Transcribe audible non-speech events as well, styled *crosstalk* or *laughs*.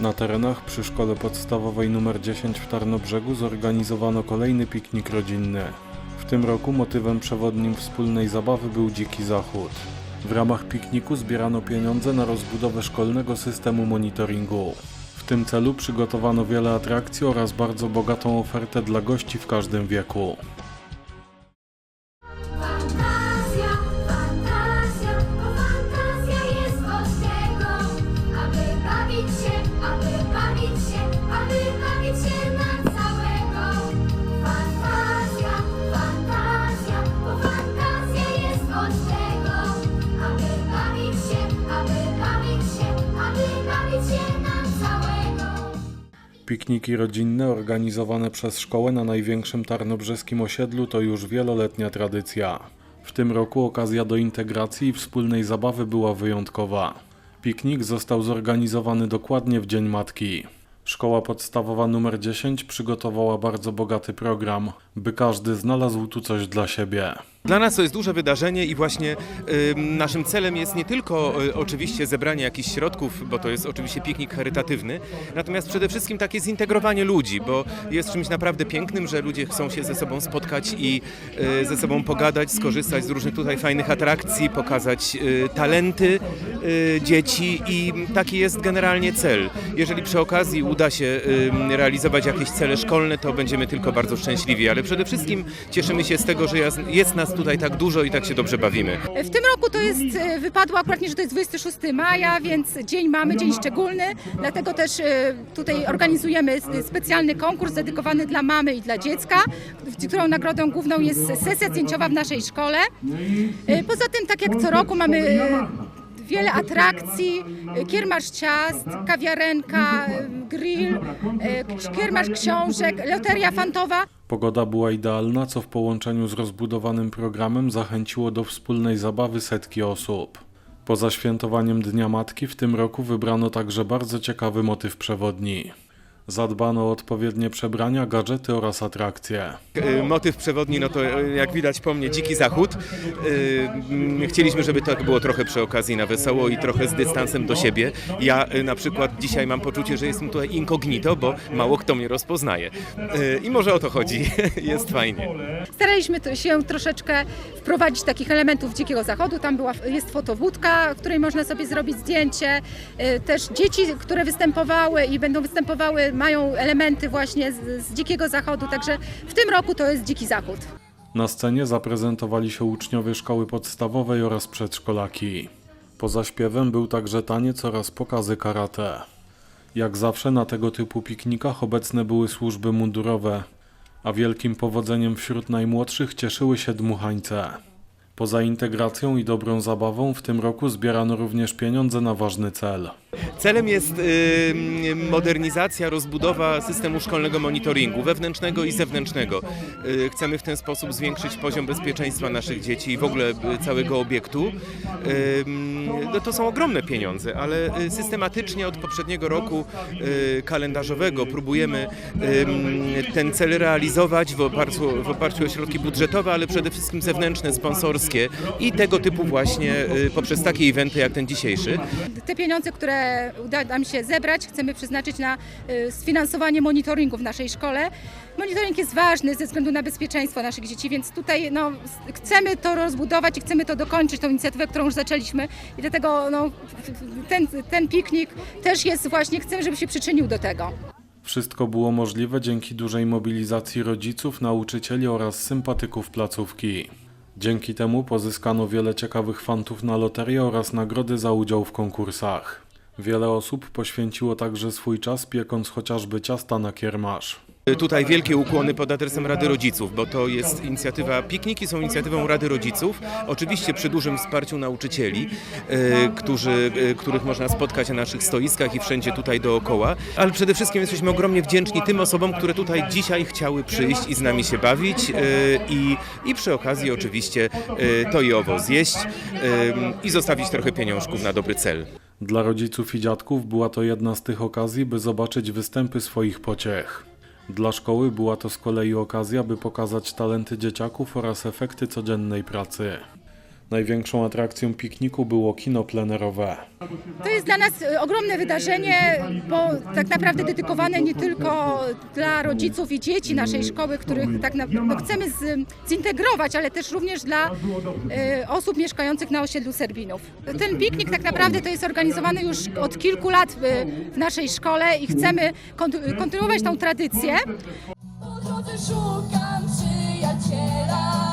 Na terenach przy szkole podstawowej nr 10 w Tarnobrzegu zorganizowano kolejny piknik rodzinny. W tym roku motywem przewodnim wspólnej zabawy był Dziki Zachód. W ramach pikniku zbierano pieniądze na rozbudowę szkolnego systemu monitoringu. W tym celu przygotowano wiele atrakcji oraz bardzo bogatą ofertę dla gości w każdym wieku. Pikniki rodzinne organizowane przez szkołę na największym tarnobrzeskim osiedlu to już wieloletnia tradycja. W tym roku okazja do integracji i wspólnej zabawy była wyjątkowa. Piknik został zorganizowany dokładnie w Dzień Matki. Szkoła podstawowa nr 10 przygotowała bardzo bogaty program, by każdy znalazł tu coś dla siebie. Dla nas to jest duże wydarzenie i właśnie ym, naszym celem jest nie tylko y, oczywiście zebranie jakichś środków, bo to jest oczywiście piknik charytatywny, natomiast przede wszystkim takie zintegrowanie ludzi, bo jest czymś naprawdę pięknym, że ludzie chcą się ze sobą spotkać i y, ze sobą pogadać, skorzystać z różnych tutaj fajnych atrakcji, pokazać y, talenty y, dzieci i taki jest generalnie cel. Jeżeli przy okazji uda się ym, realizować jakieś cele szkolne, to będziemy tylko bardzo szczęśliwi, ale przede wszystkim cieszymy się z tego, że jest- jest nas tutaj tak dużo i tak się dobrze bawimy. W tym roku to jest, e, wypadło akurat że to jest 26 maja, więc dzień mamy, dzień szczególny, dlatego też e, tutaj organizujemy specjalny konkurs dedykowany dla mamy i dla dziecka, w- którą nagrodą główną jest sesja zdjęciowa w naszej szkole. E, Poza tym, tak jak co roku mamy wiele atrakcji, kiermasz ciast, kawiarenka, grill, kiermasz książek, loteria fantowa. Pogoda była idealna, co w połączeniu z rozbudowanym programem zachęciło do wspólnej zabawy setki osób. Poza świętowaniem Dnia Matki w tym roku wybrano także bardzo ciekawy motyw przewodni. Zadbano o odpowiednie przebrania, gadżety oraz atrakcje. Y, Motyw przewodni, no to y, jak widać po mnie dziki zachód. Mm, Chcieliśmy, żeby to było trochę przy okazji na wesoło i trochę z dystansem do siebie. Ja na przykład dzisiaj mam poczucie, że jestem tutaj incognito, bo mało kto mnie rozpoznaje. I może o to chodzi. *laughs* Jest fajnie. Staraliśmy się troszeczkę wprowadzić takich elementów dzikiego zachodu. Tam była, jest fotowódka, w której można sobie zrobić zdjęcie. Też dzieci, które występowały i będą występowały, mają elementy właśnie z, z dzikiego zachodu. Także w tym roku to jest dziki zachód. Na scenie zaprezentowali się uczniowie szkoły podstawowej oraz przedszkolaki. Poza śpiewem był także taniec oraz pokazy karate. Jak zawsze na tego typu piknikach obecne były służby mundurowe, a wielkim powodzeniem wśród najmłodszych cieszyły się dmuchańce. Poza integracją i dobrą zabawą w tym roku zbierano również pieniądze na ważny cel. Celem jest modernizacja, rozbudowa systemu szkolnego monitoringu wewnętrznego i zewnętrznego. Y, Chcemy w ten sposób zwiększyć poziom bezpieczeństwa naszych dzieci i w ogóle y, całego obiektu. No to są ogromne pieniądze, ale y, systematycznie od poprzedniego roku kalendarzowego próbujemy ten cel realizować w oparciu, w oparciu o środki budżetowe, ale przede wszystkim zewnętrzne, sponsorskie i tego typu właśnie y, poprzez takie eventy jak ten dzisiejszy. Te pieniądze, które uda nam się zebrać, chcemy przeznaczyć na y, sfinansowanie monitoringu w naszej szkole. Monitoring jest ważny ze względu na bezpieczeństwo naszych dzieci, więc tutaj no, chcemy to rozbudować i chcemy to dokończyć, tą inicjatywę, którą już zaczęliśmy i dlatego no, ten, ten piknik też jest właśnie, chcemy, żeby się przyczynił do tego. Wszystko było możliwe dzięki dużej mobilizacji rodziców, nauczycieli oraz sympatyków placówki. Dzięki temu pozyskano wiele ciekawych fantów na loterię oraz nagrody za udział w konkursach. Wiele osób poświęciło także swój czas piekąc chociażby ciasta na kiermasz. Tutaj wielkie ukłony pod adresem Rady Rodziców, bo to jest inicjatywa, pikniki są inicjatywą Rady Rodziców, oczywiście przy dużym wsparciu nauczycieli, e, którzy, e, których można spotkać na naszych stoiskach i wszędzie tutaj dookoła, ale przede wszystkim jesteśmy ogromnie wdzięczni tym osobom, które tutaj dzisiaj chciały przyjść i z nami się bawić i, i przy okazji oczywiście to i owo zjeść i zostawić trochę pieniążków na dobry cel. Dla rodziców i dziadków była to jedna z tych okazji, by zobaczyć występy swoich pociech. Dla szkoły była to z kolei okazja, by pokazać talenty dzieciaków oraz efekty codziennej pracy. Największą atrakcją pikniku było kino plenerowe. To jest dla nas e, ogromne wydarzenie, bo tak naprawdę dedykowane nie tylko dla rodziców i dzieci naszej szkoły, których tak na, no chcemy z, zintegrować, ale też również dla e, osób mieszkających na osiedlu Serbinów. Ten piknik tak naprawdę to jest organizowany już od kilku lat w, w naszej szkole i chcemy konty- kontynuować tą tradycję. Po drodze szukam przyjaciela,